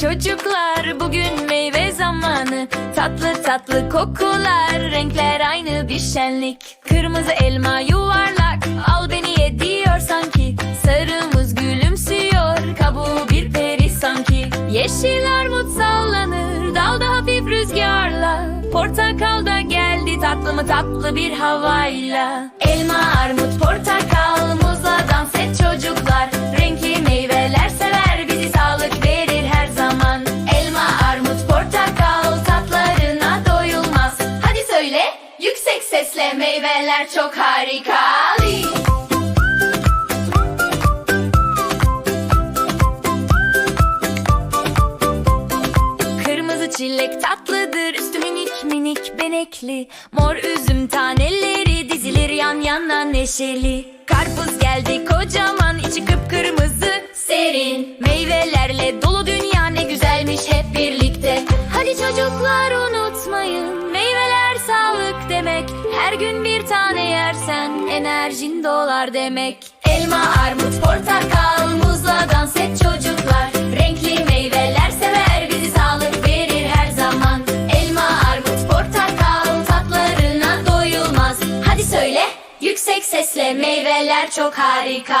çocuklar Bugün meyve zamanı. Tatlı tatlı kokular Renkler aynı bir şenlik. Kırmızı elma yuvarlak Al beni ye diyor sanki. Sarı muz gülümsüyor Kabuğu bir peri sanki. Yeşil armut sallanır Dalda hafif rüzgarla. Portakal da geldi tatlı mı tatlı bir havayla. Elma, armut, sesle meyveler çok harika. Kırmızı çilek tatlıdır üstü minik minik benekli. Mor üzüm taneleri dizilir yan yana neşeli. Karpuz geldi kocaman içi kıpkırmızı. Serin Meyvelerle dolu dünya ne güzelmiş hep birlikte. Hadi çocuklar unutmayın Her gün bir tane yersen enerjin dolar demek. Elma, armut, portakal, muzla dans et çocuklar. Renkli meyveler sever bizi sağlık verir her zaman. Elma, armut, portakal tatlarına doyulmaz. Hadi söyle yüksek sesle meyveler çok harika